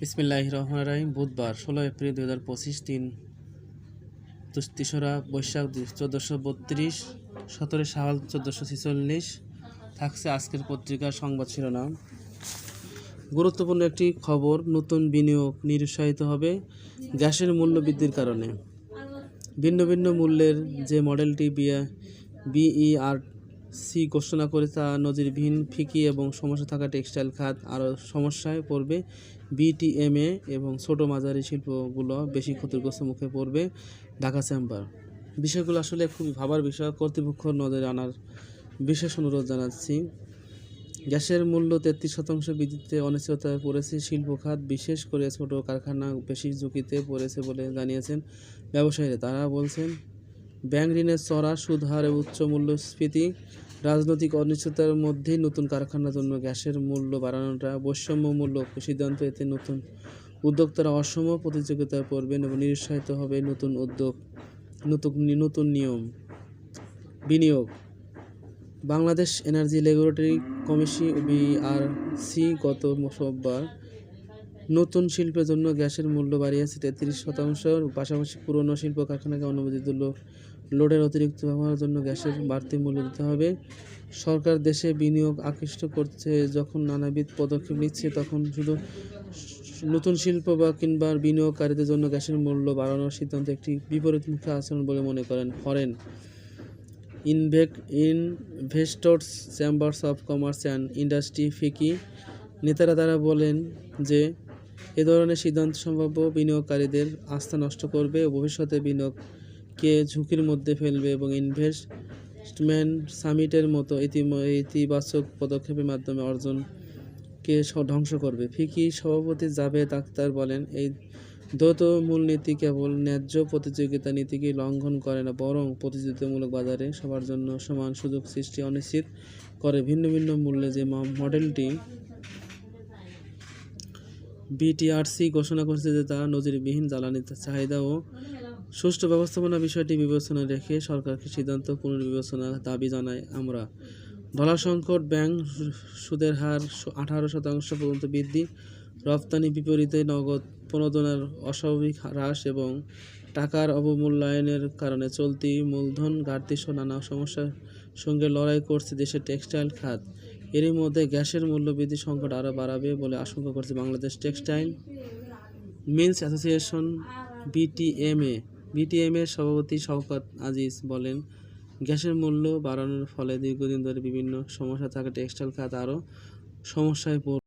ইসমিল্লাহ রহমান রাহিম বুধবার, ষোলো এপ্রিল দু হাজার পঁচিশ তিন তুস- তেসরা বৈশাখ চোদ্দোশো বত্রিশ, সতেরো সাল চোদ্দোশো ছেচল্লিশ, থাকছে আজকের পত্রিকার সংবাদ শিরোনাম। গুরুত্বপূর্ণ একটি খবর, নতুন বিনিয়োগ নিরুৎসাহিত হবে গ্যাসের মূল্য বৃদ্ধির কারণে। ভিন্ন ভিন্ন মূল্যের যে মডেলটি বিইআর সি ঘোষণা করে তা নজিরবিহীন ফিকি এবং সমস্যা থাকা টেক্সটাইল খাত আরও সমস্যায় পড়বে। বিটিএমএ এবং ছোট মাঝারি শিল্পগুলো বেশি ক্ষতিগ্রস্ত মুখে পড়বে ঢাকা চেম্বার। বিষয়গুলো আসলে খুবই ভাবার বিষয়। কর্তৃপক্ষ নজরে আনার বিশেষ অনুরোধ জানাচ্ছি। গ্যাসের মূল্য তেত্রিশ শতাংশ বৃদ্ধিতে অনিশ্চয়তায় পড়েছে শিল্প খাত, বিশেষ করে ছোট কারখানা বেশি ঝুঁকিতে পড়েছে বলে জানিয়েছেন ব্যবসায়ীরা। তারা বলছেন, ব্যাংক ঋণের চড়া, সুদ হার এবং উচ্চ মূল্যস্ফীতি রাজনৈতিক অনিশ্চয়তার মধ্যেই নতুন কারখানার জন্য গ্যাসের মূল্য বাড়ানোটা বৈষম্যমূলক। সিদ্ধান্ত এতে নতুন উদ্যোক্তারা অসম প্রতিযোগিতায় পড়বেন এবং নিরুৎসাহিত হবে নতুন উদ্যোগ, নতুন নতুন নিয়ম। বিনিয়োগ। Bangladesh energy regulatory commission, BRC গত সোমবার নতুন শিল্পের জন্য গ্যাসের মূল্য বাড়িয়েছে তেত্রিশ শতাংশ। পাশাপাশি পুরনো শিল্প কারখানাকে অনুমোদিত লোডের অতিরিক্ত ব্যবহারের জন্য গ্যাসের বাড়তি মূল্য দিতে হবে। সরকার দেশে বিনিয়োগ আকৃষ্ট করছে, যখন নানাবিধ পদক্ষেপ নিচ্ছে, তখন শুধু নতুন শিল্প বা কিংবা বিনিয়োগকারীদের জন্য গ্যাসের মূল্য বাড়ানোর সিদ্ধান্ত একটি বিপরীতমুখী আচরণ বলে মনে করেন foreign ইনভেক, investors chambers of commerce and industry FICCI নেতারা তারা বলেন যে এ ধরনের সিদ্ধান্ত সম্ভাব্য বিনিয়োগকারীদের আস্থা নষ্ট করবে ও ভবিষ্যতে বিনিয়োগকে ঝুঁকির মধ্যে ফেলবে এবং ইনভেস্টমেন্ট সামিটের মতো ইতিবাচক পদক্ষেপের মাধ্যমে অর্জনকে ধ্বংস করবে। ফিকি সভাপতি জাভেদ আক্তার বলেন, এই দ্বৈত মূলনীতি কেবল ন্যায্য প্রতিযোগিতা নীতিকে লঙ্ঘন করে না, বরং প্রতিযোগিতামূলক বাজারে সবার জন্য সমান সুযোগ সৃষ্টি অনিশ্চিত করে ভিন্ন ভিন্ন মূল্যে যে মডেলটি বিটিআরসি ঘোষণা করেছে যে তা নজিরবিহীন জ্বালানি চাহিদা ও সুষ্ঠু ব্যবস্থাপনা বিষয়টি বিবেচনায় রেখে সরকারকে সিদ্ধান্ত পুনর্বিবেচনা দাবি জানাই আমরা। ডলার সংকট ব্যাংক সুদের হার আঠারো শতাংশ পর্যন্ত বৃদ্ধি, রপ্তানি বিপরীতে নগদ প্রণোদনার অস্বাভাবিক হ্রাস এবং টাকার অবমূল্যায়নের কারণে চলতি মূলধন ঘাটতি সহ নানা সমস্যার সঙ্গে লড়াই করছে দেশের টেক্সটাইল খাত। এরই মধ্যে গ্যাসের মূল্যবৃদ্ধি সংকট আরও বাড়াবে বলে আশঙ্কা করছে Bangladesh textile mills association BTMA. বিটিএমের সভাপতি শওকত আজিজ বলেন, গ্যাসের মূল্য বাড়ানোর ফলে দীর্ঘদিন ধরে বিভিন্ন সমস্যা থাকা টেক্সটাইল খাত আরও সমস্যায় পড়